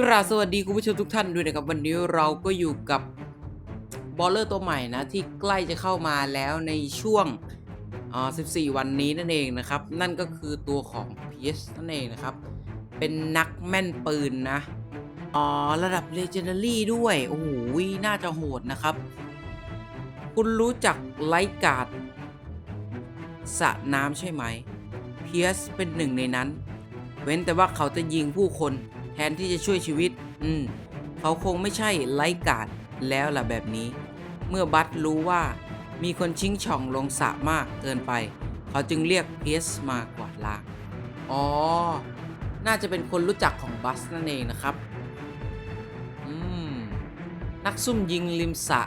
กราบสวัสดีคุณผู้ชมทุกท่านด้วยนะครับ วันนี้เราก็อยู่กับบอลเลอร์ตัวใหม่นะ ที่ใกล้จะเข้ามาแล้วในช่วงอ่า14 วันนี้นั่นเองนะครับ นั่นก็คือตัวของ PS นั่นเองนะครับ เป็นนักแม่นปืนนะ อ๋อ ระดับ Legendary ด้วย โอ้โห น่าจะโหดนะครับ คุณรู้จักไลกาดสระน้ำใช่ไหมเพียสเป็นหนึ่งในนั้น เว้นแต่ว่าเขาจะยิงผู้คน นที่จะช่วยชีวิต อืม เขาคงไม่ใช่ไลการ์ดแล้วล่ะแบบนี้ เมื่อบัตรู้ว่ามีคนชิงช่องลงสระมากเกินไป เขาจึงเรียกเพียสมากวาดล้างอ๋อ น่าจะเป็นคนรู้จักของบัสนั่นเองนะครับ อืม นักซุ่มยิงริมสระ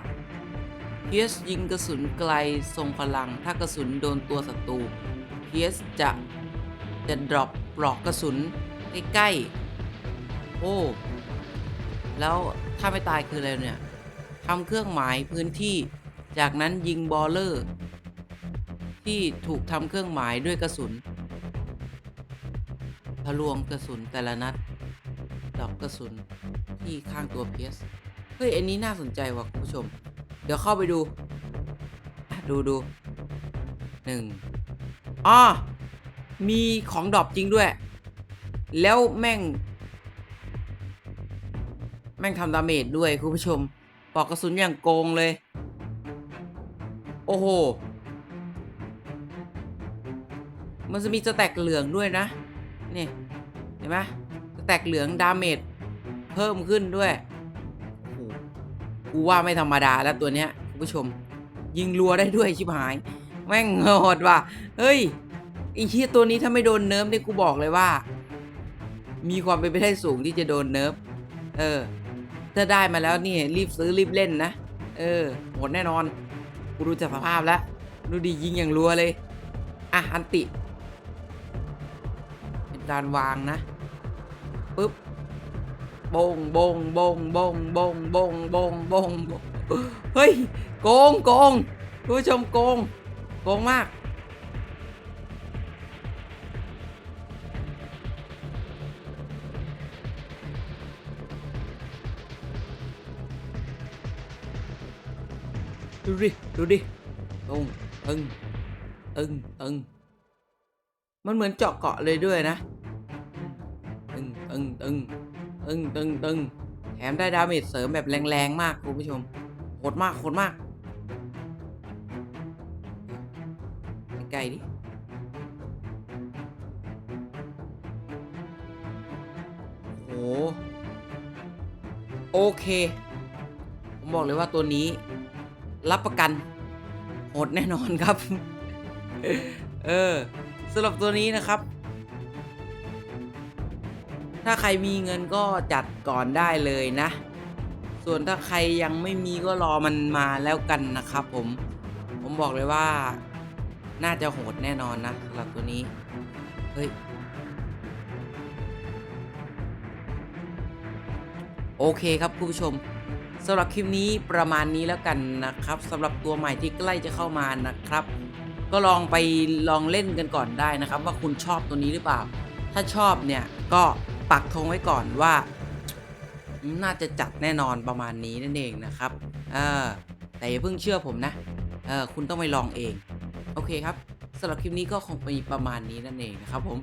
เพียสยิงกระสุนไกลทรงพลัง ถ้ากระสุนโดนตัวศัตรูเพียสจะจะดรอปปลอกกระสุนใกล้ๆ อ้ แล้วถ้าไม่ตายคืออะไรเนี่ยทำเครื่องหมายพื้นที่ จากนั้นยิงบอลเลอร์ ที่ถูกทำเครื่องหมายด้วยกระสุน ทะลวงกระสุนแต่ละนัดดอกกระสุนที่ข้างตัวเพียสเฮ้ยอันนี้น่าสนใจว่ะคุณผู้ชม เดี๋ยวเข้าไปดู ดูดูหนึ่งอ๋อมีของดรอปจริงด้วย แล้วแม่ง ม่งทำดาเมจด้วยคุณผู้ชมปอกกระสุนอย่างโกงเลย โอ้โห มันจะมีสแตกเหลืองด้วยนะ นี่ เห็นไหมสแตกเหลืองดาเมจเพิ่มขึ้นด้วยโอ้โหกูว่าไม่ธรรมดาแล้วตัวเนี้ยคุณผู้ชม ยิงรัวได้ด้วยชิบหาย แม่งโหดว่ะ เฮ้ยไอ้เชี่ยตัวนี้ถ้าไม่โดนเนิร์ฟเนี่ยกูบอกเลยว่า มีความเป็นไปได้สูงที่จะโดนเนิร์ฟเออ ถ้าได้มาแล้วนี่รีบซื้อรีบเล่นนะ เออหมดแน่นอนกูรู้จากสภาพแล้ว ดูดียิงอย่างรัวเลย อะ อันติเป็นการวางนะปึ๊บบงบงบงบงบงบงบงบงเฮ้ย โกงโกงผู้ชมโกง โกงมาก ดูดิ ดูดิตึงตึงตึงตึงมันเหมือนเจาะเกาะเลยด้วยนะตึงตึงตึงตึงตึงตึงแถมได้ดาเมจเสริมแบบแรงๆมากคุณผู้ชมโหดมากโหดมากใกล้ดิโอ้โอเค ผมบอกเลยว่าตัวนี้ รับประกันโหดแน่นอนครับ เออสำหรับตัวนี้นะครับ ถ้าใครมีเงินก็จัดก่อนได้เลยนะ ส่วนถ้าใครยังไม่มีก็รอมันมาแล้วกันนะครับผม ผมบอกเลยว่าน่าจะโหดแน่นอนนะสำหรับตัวนี้ เฮ้ย โอเคครับคุณผู้ชม สำหรับคลิปนี้ประมาณนี้แล้วกันนะครับสำหรับตัวใหม่ที่ใกล้จะเข้ามานะครับ ก็ลองไปลองเล่นกันก่อนได้นะครับ ว่าคุณชอบตัวนี้หรือเปล่า ถ้าชอบเนี่ยก็ปักธงไว้ก่อนว่า น่าจะจัดแน่นอนประมาณนี้นั่นเองนะครับเออแต่อย่าเพิ่งเชื่อผมนะเออคุณต้องไปลองเอง โอเคครับสำหรับคลิปนี้ก็คงมีประมาณนี้นั่นเองนะครับผม